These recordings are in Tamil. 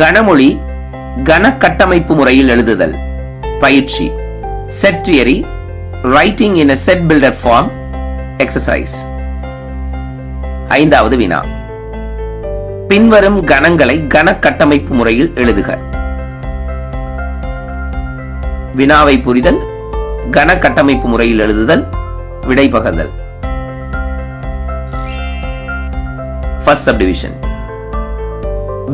கனமொழி கன கட்டமைப்பு முறையில் எழுதுதல். பயிற்சி. Set theory writing in set builder form exercise ஐந்தாவது வினா. பின்வரும் கணங்களை கன கட்டமைப்பு முறையில் எழுதுக. வினாவை புரிதல். கன கட்டமைப்பு முறையில் எழுதுதல். விடை பகர்தல் ஃபர்ஸ்ட் சப்டிவிஷன்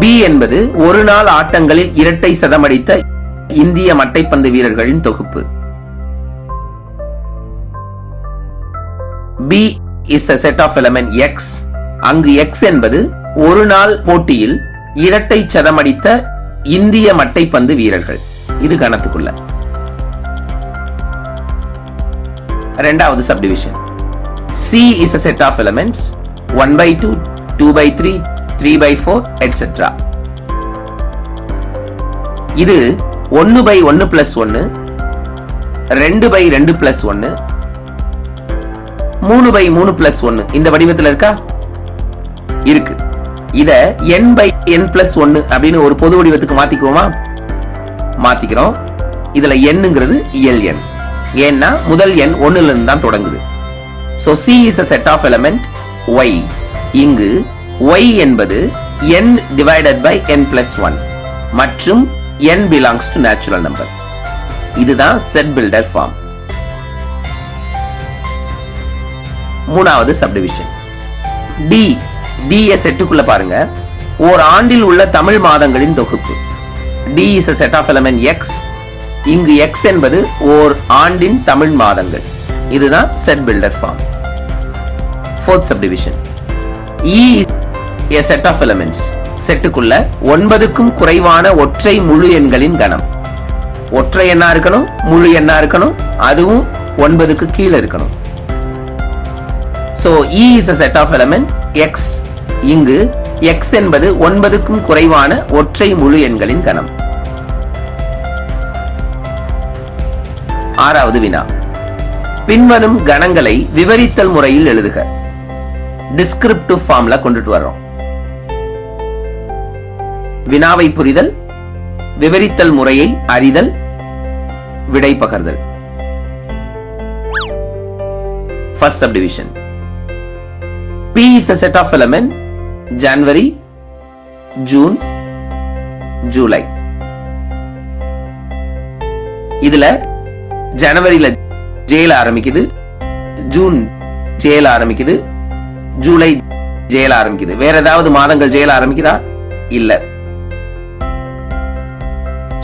பி என்பது ஒரு நாள் ஆட்டங்களில் இரட்டை சதமடித்த இந்திய மட்டைப்பந்து வீரர்களின் தொகுப்பு. B is a set of element X அங்கு எக்ஸ் என்பது ஒரு நாள் போட்டியில் இரட்டை சதமடித்த இந்திய மட்டைப்பந்து வீரர்கள். இது கணத்துக்குள்ள. இரண்டாவது subdivision C is a set of elements one by two two by three three by four etcetera இது ஒன்னு பை ஒன்னு பிளஸ் ஒன்னு ரெண்டு பை ரெண்டு பிளஸ் ஒன்னு மூணு பை மூணு பிளஸ் ஒன்னு இந்த வடிவத்தில் இருக்கா? இருக்கு. இத n பை n பிளஸ் ஒன்னு அப்படின்னு ஒரு பொது வடிவத்துக்கு மாத்திக்குவோமா? மாத்திக்கிறோம். இதுல என்னங்கிறது இயல் எண். ஏன்னா முதல் எண் ஒன்னுல இருந்து தான் தொடங்குது. So C is a set of element y இங்கு y என்பது n divided by n plus 1 மற்றும் n belongs to natural number. இதுதான் செட் பில்டர் ஃபார்ம் மூணாவது சப்டிவிஷன் டி டி செட்டுக்குள்ள பாருங்க. ஓர் ஆண்டில் உள்ள தமிழ் மாதங்களின் தொகுப்பு. D is a set of element x இங்கு எக்ஸ் என்பது ஓர் ஆண்டின் தமிழ் மாதங்கள். இதுதான் set builder form fourth subdivision E a set of elements. செட்டுக்குள்ள ஒன்பதுக்கும் குறைவான ஒற்றை முழு எண்களின் கணம். ஒற்றை எண்ணா இருக்கணும் முழு எண்ணா இருக்கணும் அதுவும் ஒன்பதுக்கு கீழே இருக்கணும். So E is a set of element X இங்கு எக்ஸ் என்பது ஒன்பதுக்கும் குறைவான ஒற்றை முழு எண்களின் கணம். ஆறாவது வினா. பின்வரும் கணங்களை விவரித்தல் முறையில் எழுதுக. டிஸ்கிரிப்டிவ் ஃபார்ம்ல கொண்டுட்டு வர்றோம். வினாவை புரிதல் விவரித்தல் முறையை அறிதல் விடை பகர்தல். First subdivision P is a set of element January, June, July. இதுல ஜனவரியில ஜேல ஆரம்பிக்குது ஜூன் ஜேல ஆரம்பிக்குது ஜூலை ஜேல ஆரம்பிக்குது. வேற ஏதாவது மாதங்கள் ஜேல ஆரம்பிக்குதா? இல்ல.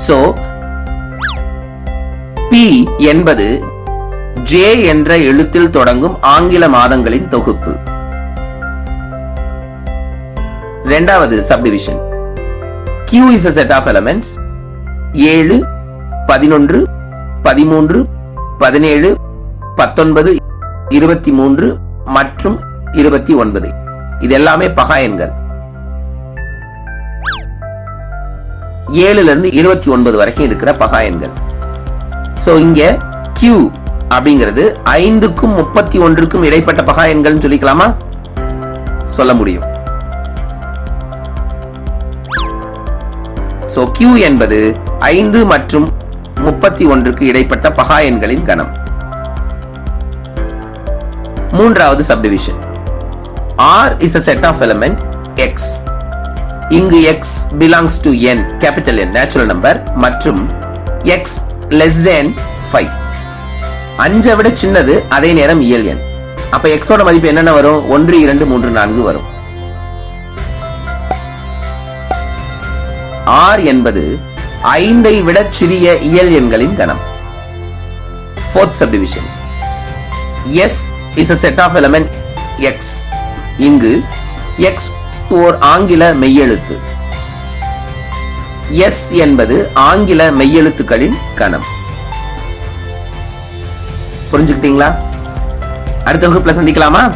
சோ பி என்பது ஜே என்ற எழுத்தில் தொடங்கும் ஆங்கில மாதங்களின் தொகுப்பு. இரண்டாவது subdivision Q is a set of elements ஏழு பதினொன்று பதிமூன்று பதினேழு பத்தொன்பது இருபத்தி மூன்று மற்றும் இருபத்தி ஒன்பது. இது எல்லாமே பகா எண்கள். ஏழுல இருந்து இருபத்தி ஒன்பது வரைக்கும் இருக்கிற பகா எண்கள். சோ இங்க கியூ அப்படிங்கிறது ஐந்துக்கும் முப்பத்தி ஒன்றுக்கும் இடைப்பட்ட பகா சொல்லிக்கலாமா? சொல்ல முடியும். சோ கியூ என்பது ஐந்து மற்றும் முப்பத்தி ஒன்றுக்கு இடைப்பட்ட பகா எண்களின் கணம். மூன்றாவது subdivision R is a set of element X இங்கு X belongs to N capital N natural number மற்றும் X less than 5 அஞ்சை விட சின்னது அதே நேரம் இயல் எண். அப்ப X ஓட மதிப்பு என்னென்ன வரும்? ஒன்று இரண்டு மூன்று நான்கு வரும். R என்பது ஐந்தை விட சிறிய இயல் எண்களின் கணம். Fourth subdivision S is a set of element X. இங்கு X ஓர் ஆங்கில மெய்யெழுத்து. எஸ் என்பது ஆங்கில மெய்யெழுத்துக்களின் கணம். புரிஞ்சுக்கிட்டீங்களா? அடுத்த வகுப்புல சந்திக்கலாமா?